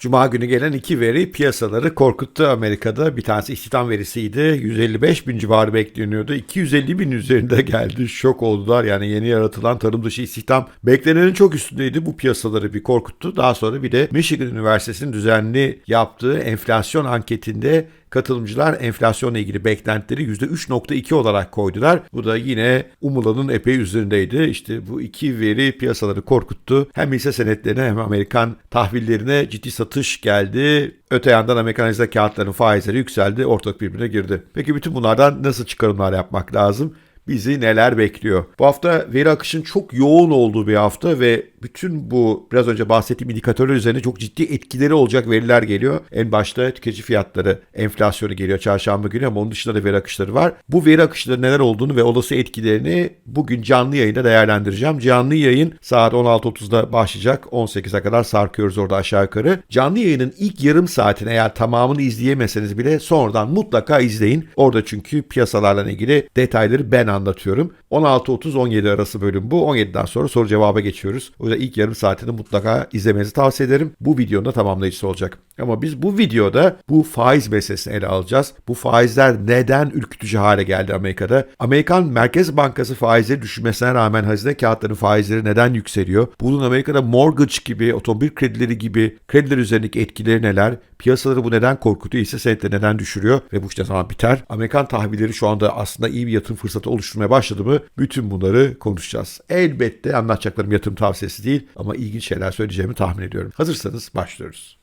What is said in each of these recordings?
Cuma günü gelen iki veri piyasaları korkuttu Amerika'da. Bir tanesi istihdam verisiydi. 155 bin civarı bekleniyordu. 250 bin üzerinde geldi. Şok oldular. Yani yeni yaratılan tarım dışı istihdam beklenenin çok üstündeydi. Bu piyasaları bir korkuttu. Daha sonra bir de Michigan Üniversitesi'nin düzenli yaptığı enflasyon anketinde katılımcılar enflasyonla ilgili beklentileri %3.2 olarak koydular. Bu da yine umulanın epey üzerindeydi. İşte bu iki veri piyasaları korkuttu. Hem hisse senetlerine hem Amerikan tahvillerine ciddi satış geldi. Öte yandan Amerikan hisse kağıtlarının faizleri yükseldi. Ortak birbirine girdi. Peki bütün bunlardan nasıl çıkarımlar yapmak lazım? bizi neler bekliyor? Bu hafta veri akışın çok yoğun olduğu bir hafta ve bütün bu biraz önce bahsettiğim indikatörler üzerine çok ciddi etkileri olacak veriler geliyor. En başta tüketici fiyatları, enflasyonu geliyor çarşamba günü ama onun dışında da veri akışları var. Bu veri akışları neler olduğunu ve olası etkilerini bugün canlı yayında değerlendireceğim. Canlı yayın saat 16.30'da başlayacak. 18'e kadar sarkıyoruz orada aşağı yukarı. Canlı yayının ilk yarım saatini eğer tamamını izleyemeseniz bile sonradan mutlaka izleyin. Orada çünkü piyasalarla ilgili detayları ben anlatıyorum. 16.30-17 arası bölüm bu. 17'den sonra soru cevaba geçiyoruz. O yüzden ilk yarım saatini mutlaka izlemenizi tavsiye ederim. Bu videonun da tamamlayıcısı olacak. Ama biz bu videoda bu faiz meselesini ele alacağız. Bu faizler neden ürkütücü hale geldi Amerika'da? Amerikan Merkez Bankası faizleri düşürmesine rağmen hazine kağıtlarının faizleri neden yükseliyor? Bunun Amerika'da mortgage gibi, otomobil kredileri gibi krediler üzerindeki etkileri neler? Piyasaları bu neden korkutuyor? Hisse senetleri neden düşürüyor? Ve bu işte zaman biter. Amerikan tahvilleri şu anda aslında iyi bir yatırım fırsatı oluşturmaya başladı mı? Bütün bunları konuşacağız. Elbette anlatacaklarım yatırım tavsiyesi değil ama ilginç şeyler söyleyeceğimi tahmin ediyorum. Hazırsanız başlıyoruz.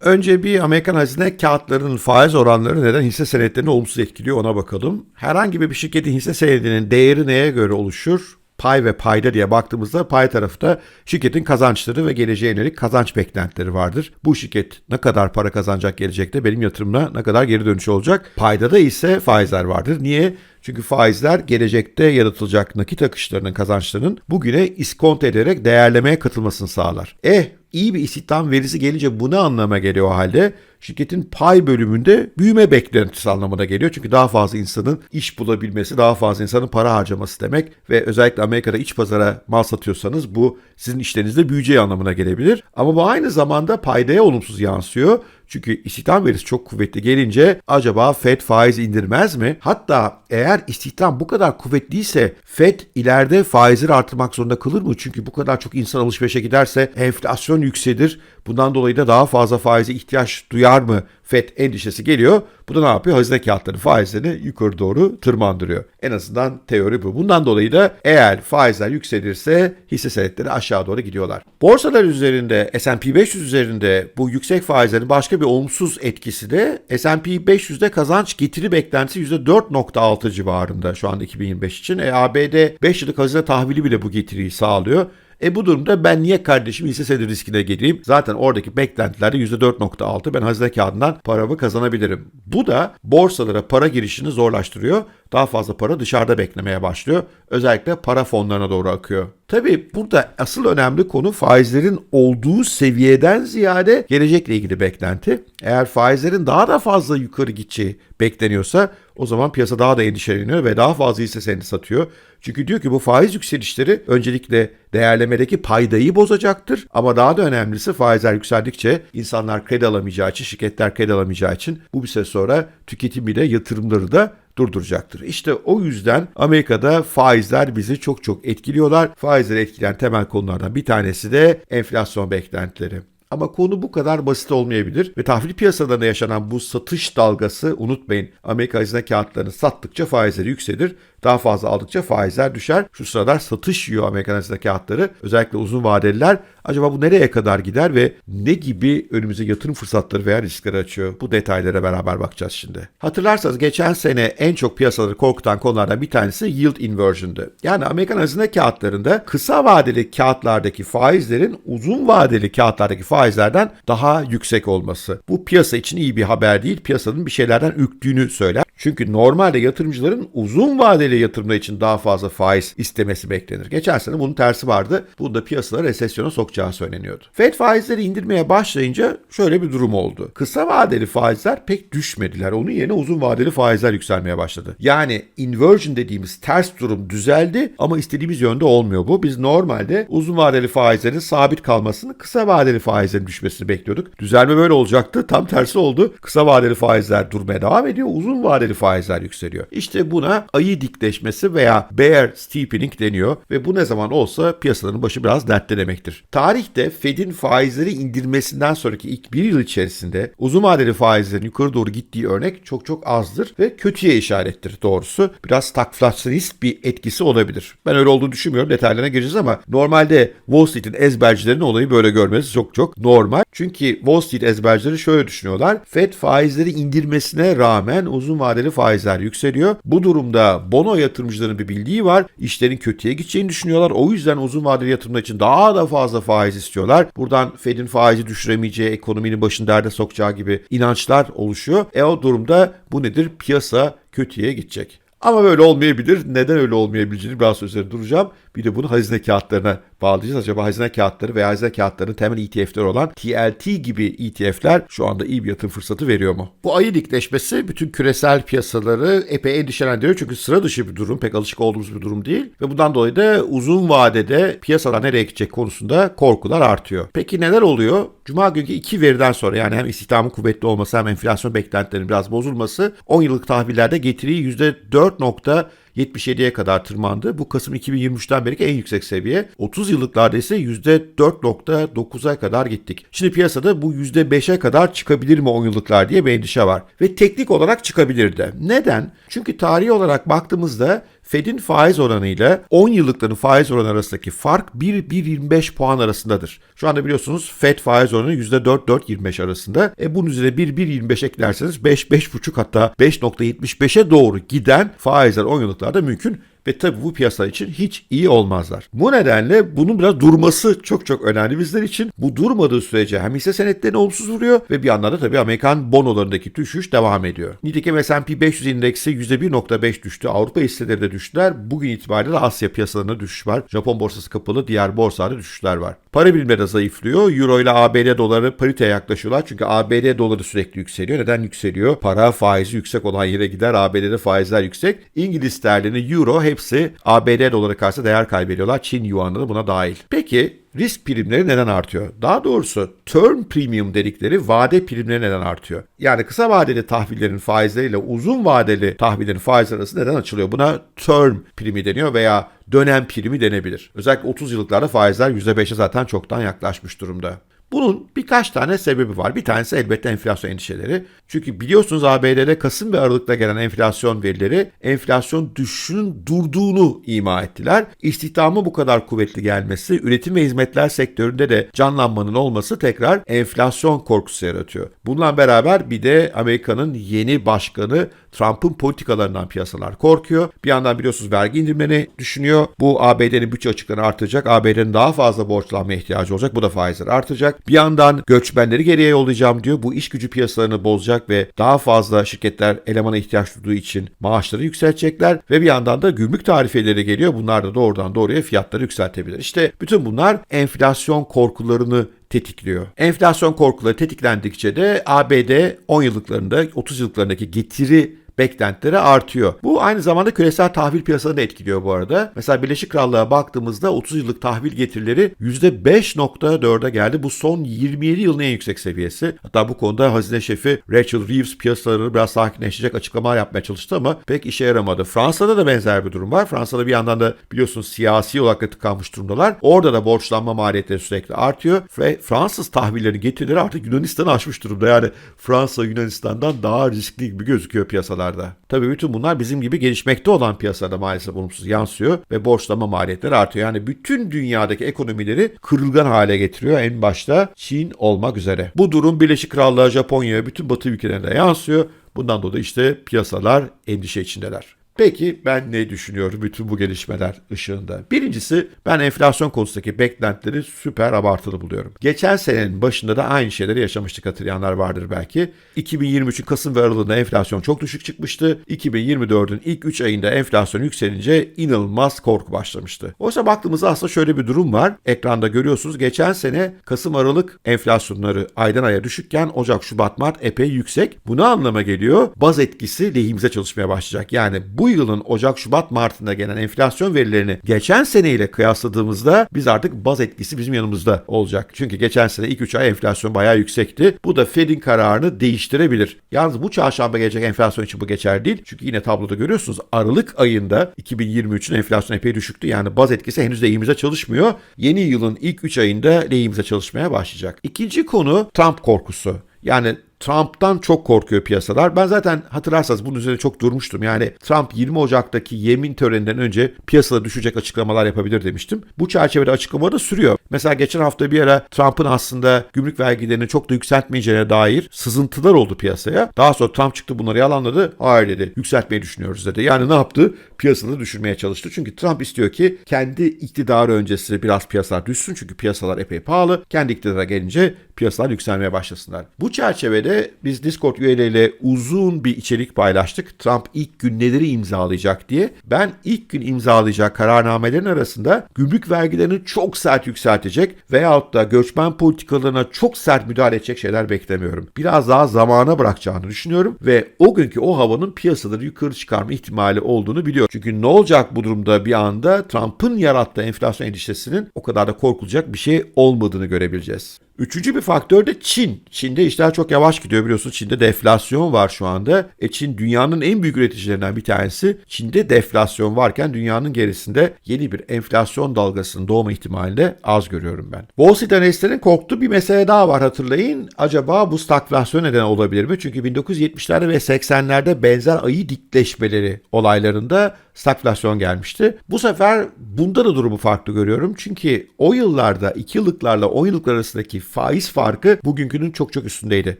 Önce bir Amerikan hazine kağıtlarının faiz oranları neden hisse senetlerini olumsuz etkiliyor ona bakalım. Herhangi bir şirketin hisse senedinin değeri neye göre oluşur? Pay ve payda diye baktığımızda pay tarafta şirketin kazançları ve geleceğe yönelik kazanç beklentileri vardır. Bu şirket ne kadar para kazanacak gelecekte benim yatırımla ne kadar geri dönüş olacak? Payda da ise faizler vardır. Niye? Çünkü faizler gelecekte yaratılacak nakit akışlarının kazançlarının bugüne iskont ederek değerlemeye katılmasını sağlar. Eh iyi bir istihdam verisi gelince bu ne anlama geliyor o halde? Şirketin pay bölümünde büyüme beklentisi anlamına geliyor. Çünkü daha fazla insanın iş bulabilmesi, daha fazla insanın para harcaması demek ve özellikle Amerika'da iç pazara mal satıyorsanız bu sizin işlerinizde büyüyeceği anlamına gelebilir. Ama bu aynı zamanda paydaya olumsuz yansıyor. Çünkü istihdam verisi çok kuvvetli gelince acaba Fed faiz indirmez mi? Hatta eğer istihdam bu kadar kuvvetliyse Fed ileride faizleri artırmak zorunda kalır mı? Çünkü bu kadar çok insan alışverişe giderse enflasyon yükselir. Bundan dolayı da daha fazla faize ihtiyaç duyar mı FED endişesi geliyor. Bu da ne yapıyor? Hazine kağıtları faizlerini yukarı doğru tırmandırıyor. En azından teori bu. Bundan dolayı da eğer faizler yükselirse hisse senetleri aşağı doğru gidiyorlar. Borsalar üzerinde S&P 500 üzerinde bu yüksek faizlerin başka bir olumsuz etkisi de S&P 500'de kazanç getiri beklentisi %4.6 civarında şu anda 2025 için. E, ABD 5 yıllık hazine tahvili bile bu getiriyi sağlıyor. E bu durumda ben niye kardeşim hisse senedi riskine gireyim? Zaten oradaki beklentilerde %4.6 ben hazine kağıdından paramı kazanabilirim. Bu da borsalara para girişini zorlaştırıyor. Daha fazla para dışarıda beklemeye başlıyor. Özellikle para fonlarına doğru akıyor. Tabii burada asıl önemli konu faizlerin olduğu seviyeden ziyade gelecekle ilgili beklenti. Eğer faizlerin daha da fazla yukarı gideceği bekleniyorsa o zaman piyasa daha da endişeleniyor ve daha fazla hisse senedi satıyor. Çünkü diyor ki bu faiz yükselişleri öncelikle değerlemedeki paydayı bozacaktır. Ama daha da önemlisi faizler yükseldikçe insanlar kredi alamayacağı için, şirketler kredi alamayacağı için bu bir süre sonra tüketimi de yatırımları da durduracaktır. İşte o yüzden Amerika'da faizler bizi çok çok etkiliyorlar. Faizleri etkileyen temel konulardan bir tanesi de enflasyon beklentileri. Ama konu bu kadar basit olmayabilir ve tahvil piyasalarında yaşanan bu satış dalgası unutmayın Amerika hazine kağıtlarını sattıkça faizleri yükselir. Daha fazla aldıkça faizler düşer. Şu sıralar satış yiyor Amerikan hazine kağıtları. Özellikle uzun vadeliler. Acaba bu nereye kadar gider ve ne gibi önümüze yatırım fırsatları veya riskleri açıyor? Bu detaylara beraber bakacağız şimdi. Hatırlarsanız geçen sene en çok piyasaları korkutan konulardan bir tanesi yield inversion'dı. Yani Amerikan hazine kağıtlarında kısa vadeli kağıtlardaki faizlerin uzun vadeli kağıtlardaki faizlerden daha yüksek olması. Bu piyasa için iyi bir haber değil. Piyasanın bir şeylerden ürktüğünü söyler. Çünkü normalde yatırımcıların uzun vadeli vadeli yatırımlar için daha fazla faiz istemesi beklenir. Geçen sene bunun tersi vardı. Bunda piyasaları resesyona sokacağı söyleniyordu. Fed faizleri indirmeye başlayınca şöyle bir durum oldu. Kısa vadeli faizler pek düşmediler. Onun yerine uzun vadeli faizler yükselmeye başladı. Yani inversion dediğimiz ters durum düzeldi ama istediğimiz yönde olmuyor bu. Biz normalde uzun vadeli faizlerin sabit kalmasını, kısa vadeli faizlerin düşmesini bekliyorduk. Düzelme böyle olacaktı. Tam tersi oldu. Kısa vadeli faizler durmaya devam ediyor. Uzun vadeli faizler yükseliyor. İşte buna ayı dikleşmesi veya bear steepening deniyor ve bu ne zaman olsa piyasaların başı biraz dertte demektir. Tarihte Fed'in faizleri indirmesinden sonraki ilk bir yıl içerisinde uzun vadeli faizlerin yukarı doğru gittiği örnek çok çok azdır ve kötüye işarettir doğrusu. Biraz stagflasyonist bir etkisi olabilir. Ben öyle olduğunu düşünmüyorum. Detaylarına gireceğiz ama normalde Wall Street'in ezbercilerinin olayı böyle görmesi çok çok normal. Çünkü Wall Street ezbercileri şöyle düşünüyorlar. Fed faizleri indirmesine rağmen uzun vadeli faizler yükseliyor. Bu durumda bono yatırımcıların bir bildiği var. İşlerin kötüye gideceğini düşünüyorlar. O yüzden uzun vadeli yatırımlar için daha da fazla faiz istiyorlar. Buradan Fed'in faizi düşüremeyeceği, ekonominin başını derde sokacağı gibi inançlar oluşuyor. E o durumda bu nedir? Piyasa kötüye gidecek. Ama böyle olmayabilir. Neden öyle olmayabileceğini biraz üzerinde duracağım. Bir de bunu hazine kağıtlarına bağlayacağız. Acaba hazine kağıtları veya hazine kağıtlarının temel ETF'leri olan TLT gibi ETF'ler şu anda iyi bir yatırım fırsatı veriyor mu? Bu ayı dikleşmesi bütün küresel piyasaları epey endişelendiriyor. Çünkü sıra dışı bir durum, pek alışık olduğumuz bir durum değil. Ve bundan dolayı da uzun vadede piyasalar nereye gidecek konusunda korkular artıyor. Peki neler oluyor? Cuma günkü iki veriden sonra yani hem istihdamın kuvvetli olması hem enflasyon beklentilerinin biraz bozulması 10 yıllık tahvillerde getiriyi %4. 77'ye kadar tırmandı. Bu Kasım 2023'ten beri en yüksek seviye. 30 yıllıklarda ise %4.9'a kadar gittik. Şimdi piyasada bu %5'e kadar çıkabilir mi 10 yıllıklar diye bir endişe var. Ve teknik olarak çıkabilir de. Neden? Çünkü tarihi olarak baktığımızda Fed'in faiz oranıyla 10 yıllıkların faiz oranı arasındaki fark 1-1.25 puan arasındadır. Şu anda biliyorsunuz Fed faiz oranı %4-4.25 arasında. E bunun üzerine 1-1.25 eklerseniz 5-5.5 hatta 5.75'e doğru giden faizler 10 yıllıklarda mümkün ve tabii bu piyasalar için hiç iyi olmazlar. Bu nedenle bunun biraz durması çok çok önemli bizler için. Bu durmadığı sürece hem hisse senetlerini olumsuz vuruyor ve bir yandan da tabii Amerikan bonolarındaki düşüş devam ediyor. Nitekim S&P 500 indeksi %1.5 düştü. Avrupa hisseleri de düştüler. Bugün itibariyle Asya piyasalarında düşüş var. Japon borsası kapalı, diğer borsalarda düşüşler var. Para birimleri de zayıflıyor. Euro ile ABD doları pariteye yaklaşıyorlar. Çünkü ABD doları sürekli yükseliyor. Neden yükseliyor? Para faizi yüksek olan yere gider. ABD'de faizler yüksek. İngiliz sterlini, euro hepsi ABD doları karşısında değer kaybediyorlar. Çin yuanı da buna dahil. Peki risk primleri neden artıyor? Daha doğrusu term premium dedikleri vade primleri neden artıyor? Yani kısa vadeli tahvillerin faizleriyle uzun vadeli tahvillerin faizleri arası neden açılıyor? Buna term primi deniyor veya dönem primi denebilir. Özellikle 30 yıllıklarda faizler %5'e zaten çoktan yaklaşmış durumda. Bunun birkaç tane sebebi var. Bir tanesi elbette enflasyon endişeleri. Çünkü biliyorsunuz ABD'de Kasım ve Aralık'ta gelen enflasyon verileri enflasyon düşüşünün durduğunu ima ettiler. İstihdamı bu kadar kuvvetli gelmesi, üretim ve hizmetler sektöründe de canlanmanın olması tekrar enflasyon korkusu yaratıyor. Bununla beraber bir de Amerika'nın yeni başkanı Trump'ın politikalarından piyasalar korkuyor. Bir yandan biliyorsunuz vergi indirimlerini düşünüyor. Bu ABD'nin bütçe açıklarını artıracak. ABD'nin daha fazla borçlanmaya ihtiyacı olacak. Bu da faizleri artacak. Bir yandan göçmenleri geriye yollayacağım diyor. Bu iş gücü piyasalarını bozacak ve daha fazla şirketler elemana ihtiyaç duyduğu için maaşları yükseltecekler ve bir yandan da gümrük tarifeleri geliyor. Bunlar da doğrudan doğruya fiyatları yükseltebilir. İşte bütün bunlar enflasyon korkularını tetikliyor. Enflasyon korkuları tetiklendikçe de ABD 10 yıllıklarında 30 yıllıklarındaki getiri beklentileri artıyor. Bu aynı zamanda küresel tahvil piyasalarını etkiliyor bu arada. Mesela Birleşik Krallığa baktığımızda 30 yıllık tahvil getirileri %5.4'e geldi. Bu son 27 yılın en yüksek seviyesi. Hatta bu konuda hazine şefi Rachel Reeves piyasaları biraz sakinleşecek açıklamalar yapmaya çalıştı ama pek işe yaramadı. Fransa'da da benzer bir durum var. Fransa'da bir yandan da biliyorsunuz siyasi olarak da tıkanmış durumdalar. Orada da borçlanma maliyetleri sürekli artıyor ve Fransız tahvillerin getirileri artık Yunanistan'ı aşmış durumda. Yani Fransa Yunanistan'dan daha riskli gibi gözüküyor piyasalar piyasalarda. Tabii bütün bunlar bizim gibi gelişmekte olan piyasalarda maalesef olumsuz yansıyor ve borçlama maliyetleri artıyor. Yani bütün dünyadaki ekonomileri kırılgan hale getiriyor en başta Çin olmak üzere. Bu durum Birleşik Krallığa, Japonya'ya, bütün batı ülkelerine yansıyor. Bundan dolayı işte piyasalar endişe içindeler. Peki ben ne düşünüyorum bütün bu gelişmeler ışığında? Birincisi ben enflasyon konusundaki beklentileri süper abartılı buluyorum. Geçen senenin başında da aynı şeyleri yaşamıştık hatırlayanlar vardır belki. 2023'ün Kasım ve Aralık'ında enflasyon çok düşük çıkmıştı. 2024'ün ilk 3 ayında enflasyon yükselince inanılmaz korku başlamıştı. Oysa baktığımızda aslında şöyle bir durum var. Ekranda görüyorsunuz geçen sene Kasım Aralık enflasyonları aydan aya düşükken Ocak, Şubat, Mart epey yüksek. Bu ne anlama geliyor? Baz etkisi lehimize çalışmaya başlayacak. Yani bu yılın Ocak, Şubat, Mart'ında gelen enflasyon verilerini geçen seneyle kıyasladığımızda biz artık baz etkisi bizim yanımızda olacak. Çünkü geçen sene ilk 3 ay enflasyon bayağı yüksekti. Bu da Fed'in kararını değiştirebilir. Yalnız bu çarşamba gelecek enflasyon için bu geçer değil. Çünkü yine tabloda görüyorsunuz Aralık ayında 2023'ün enflasyon epey düşüktü. Yani baz etkisi henüz lehimize çalışmıyor. Yeni yılın ilk 3 ayında lehimize çalışmaya başlayacak. İkinci konu Trump korkusu. Yani Trump'tan çok korkuyor piyasalar. Ben zaten hatırlarsanız bunun üzerine çok durmuştum. Yani Trump 20 Ocak'taki yemin töreninden önce piyasada düşecek açıklamalar yapabilir demiştim. Bu çerçevede açıklama da sürüyor. Mesela geçen hafta bir ara Trump'ın aslında gümrük vergilerini çok da yükseltmeyeceğine dair sızıntılar oldu piyasaya. Daha sonra Trump çıktı bunları yalanladı. Hayır dedi. Yükseltmeyi düşünüyoruz dedi. Yani ne yaptı? Piyasaları düşürmeye çalıştı. Çünkü Trump istiyor ki kendi iktidarı öncesi biraz piyasalar düşsün. Çünkü piyasalar epey pahalı. Kendi iktidara gelince piyasalar yükselmeye başlasınlar. Bu çerçevede biz Discord üyeleriyle uzun bir içerik paylaştık. Trump ilk gün neleri imzalayacak diye. Ben ilk gün imzalayacak kararnamelerin arasında gümrük vergilerini çok sert yükseltecek veyahut da göçmen politikalarına çok sert müdahale edecek şeyler beklemiyorum. Biraz daha zamana bırakacağını düşünüyorum ve o günkü o havanın piyasaları yukarı çıkarma ihtimali olduğunu biliyorum. Çünkü ne olacak bu durumda bir anda Trump'ın yarattığı enflasyon endişesinin o kadar da korkulacak bir şey olmadığını görebileceğiz. Üçüncü bir faktör de Çin. Çin'de işler çok yavaş gidiyor biliyorsunuz. Çin'de deflasyon var şu anda. E Çin dünyanın en büyük üreticilerinden bir tanesi. Çin'de deflasyon varken dünyanın gerisinde yeni bir enflasyon dalgasının doğma ihtimalini az görüyorum ben. Wall Street analistlerin korktuğu bir mesele daha var hatırlayın. Acaba bu stagflasyon neden olabilir mi? Çünkü 1970'lerde ve 80'lerde benzer ayı dikleşmeleri olaylarında stagflasyon gelmişti. Bu sefer bunda da durumu farklı görüyorum. Çünkü o yıllarda 2 yıllıklarla 10 yıllık arasındaki faiz farkı bugünkünün çok çok üstündeydi.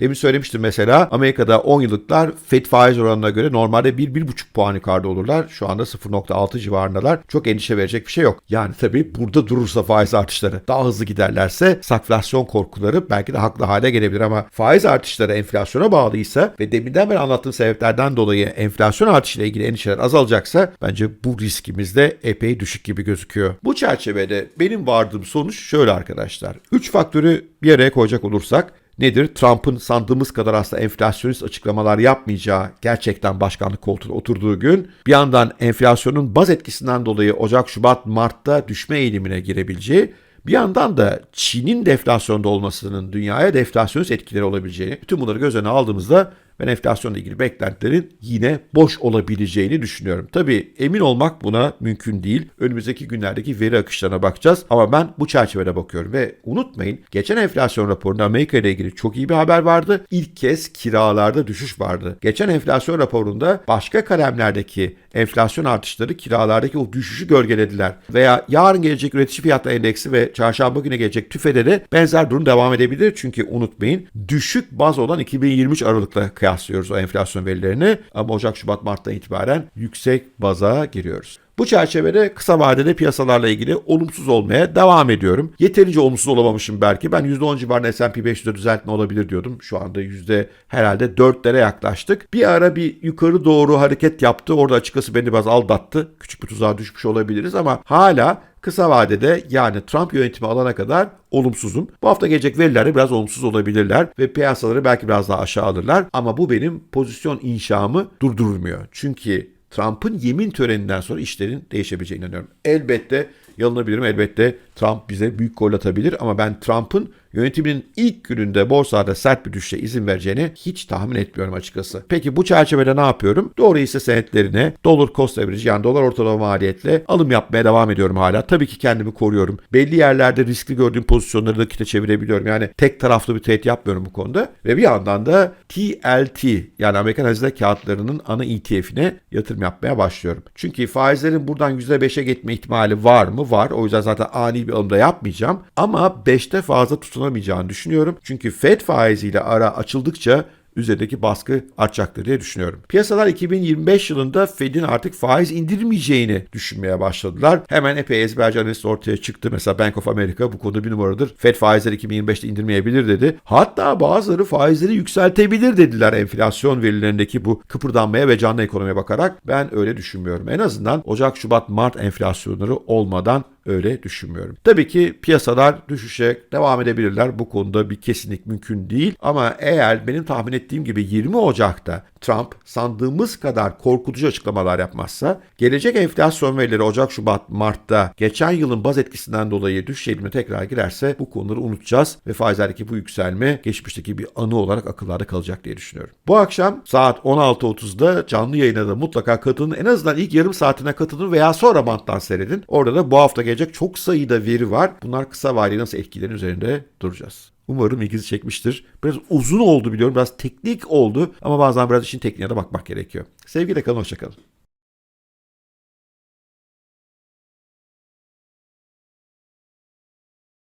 Demin söylemiştim mesela Amerika'da 10 yıllıklar FED faiz oranına göre normalde 1-1,5 puan yukarıda olurlar. Şu anda 0.6 civarındalar. Çok endişe verecek bir şey yok. Yani tabii burada durursa faiz artışları daha hızlı giderlerse stagflasyon korkuları belki de haklı hale gelebilir ama faiz artışları enflasyona bağlıysa ve deminden beri anlattığım sebeplerden dolayı enflasyon artışıyla ilgili endişeler azalacaksa bence bu riskimiz de epey düşük gibi gözüküyor. Bu çerçevede benim vardığım sonuç şöyle arkadaşlar. 3 faktörü bir araya koyacak olursak nedir? Trump'ın sandığımız kadar aslında enflasyonist açıklamalar yapmayacağı gerçekten başkanlık koltuğuna oturduğu gün bir yandan enflasyonun baz etkisinden dolayı Ocak, Şubat, Mart'ta düşme eğilimine girebileceği bir yandan da Çin'in deflasyonda olmasının dünyaya deflasyonist etkileri olabileceğini, bütün bunları göz önüne aldığımızda ben enflasyonla ilgili beklentilerin yine boş olabileceğini düşünüyorum. Tabii emin olmak buna mümkün değil. Önümüzdeki günlerdeki veri akışlarına bakacağız ama ben bu çerçevede bakıyorum ve unutmayın geçen enflasyon raporunda Amerika ile ilgili çok iyi bir haber vardı. İlk kez kiralarda düşüş vardı. Geçen enflasyon raporunda başka kalemlerdeki enflasyon artışları kiralardaki o düşüşü gölgelediler. Veya yarın gelecek üretici fiyatları endeksi ve çarşamba günü gelecek tüfede de benzer durum devam edebilir. Çünkü unutmayın düşük baz olan 2023 Aralık'la kıyaslıyoruz o enflasyon verilerini. Ama Ocak, Şubat, Mart'tan itibaren yüksek baza giriyoruz. Bu çerçevede kısa vadede piyasalarla ilgili olumsuz olmaya devam ediyorum. Yeterince olumsuz olamamışım belki. Ben %10 civarında S&P 500'de düzeltme olabilir diyordum. Şu anda yüzde herhalde 4'lere yaklaştık. Bir ara bir yukarı doğru hareket yaptı. Orada açıkçası beni biraz aldattı. Küçük bir tuzağa düşmüş olabiliriz ama hala kısa vadede yani Trump yönetimi alana kadar olumsuzum. Bu hafta gelecek verilerde biraz olumsuz olabilirler ve piyasaları belki biraz daha aşağı alırlar. Ama bu benim pozisyon inşamı durdurmuyor. Çünkü Trump'ın yemin töreninden sonra işlerin değişebileceğine inanıyorum. Elbette yanılabilirim. Elbette Trump bize büyük gol atabilir ama ben Trump'ın yönetiminin ilk gününde borsada sert bir düşüşe izin vereceğini hiç tahmin etmiyorum açıkçası. Peki bu çerçevede ne yapıyorum? Doğru hisse senetlerine dolar cost average yani dolar ortalama maliyetle alım yapmaya devam ediyorum hala. Tabii ki kendimi koruyorum. Belli yerlerde riskli gördüğüm pozisyonları nakite çevirebiliyorum. Yani tek taraflı bir trade yapmıyorum bu konuda. Ve bir yandan da TLT yani Amerikan hazine kağıtlarının ana ETF'ine yatırım yapmaya başlıyorum. Çünkü faizlerin buradan %5'e gitme ihtimali var mı? Var. O yüzden zaten ani bir alımda yapmayacağım. Ama 5'te fazla tutunamayacağını düşünüyorum. Çünkü Fed faiziyle ara açıldıkça üzerindeki baskı artacaktır diye düşünüyorum. Piyasalar 2025 yılında Fed'in artık faiz indirmeyeceğini düşünmeye başladılar. Hemen epey ezberci analist ortaya çıktı. Mesela Bank of America bu konuda bir numaradır. Fed faizleri 2025'te indirmeyebilir dedi. Hatta bazıları faizleri yükseltebilir dediler enflasyon verilerindeki bu kıpırdanmaya ve canlı ekonomiye bakarak. Ben öyle düşünmüyorum. En azından Ocak, Şubat, Mart enflasyonları olmadan öyle düşünmüyorum. Tabii ki piyasalar düşüşe devam edebilirler. Bu konuda bir kesinlik mümkün değil. Ama eğer benim tahmin ettiğim gibi 20 Ocak'ta Trump sandığımız kadar korkutucu açıklamalar yapmazsa gelecek enflasyon verileri Ocak, Şubat, Mart'ta geçen yılın baz etkisinden dolayı düşüş eğilimine tekrar girerse bu konuları unutacağız ve faizlerdeki bu yükselme geçmişteki bir anı olarak akıllarda kalacak diye düşünüyorum. Bu akşam saat 16.30'da canlı yayına da mutlaka katılın. En azından ilk yarım saatine katılın veya sonra banttan seyredin. Orada da bu hafta gelecek çok sayıda veri var. Bunlar kısa vadeli nasıl etkilerin üzerinde duracağız. Umarım ilginizi çekmiştir. Biraz uzun oldu biliyorum. Biraz teknik oldu ama bazen biraz işin tekniğine de bakmak gerekiyor. Sevgiyle kalın, hoşçakalın.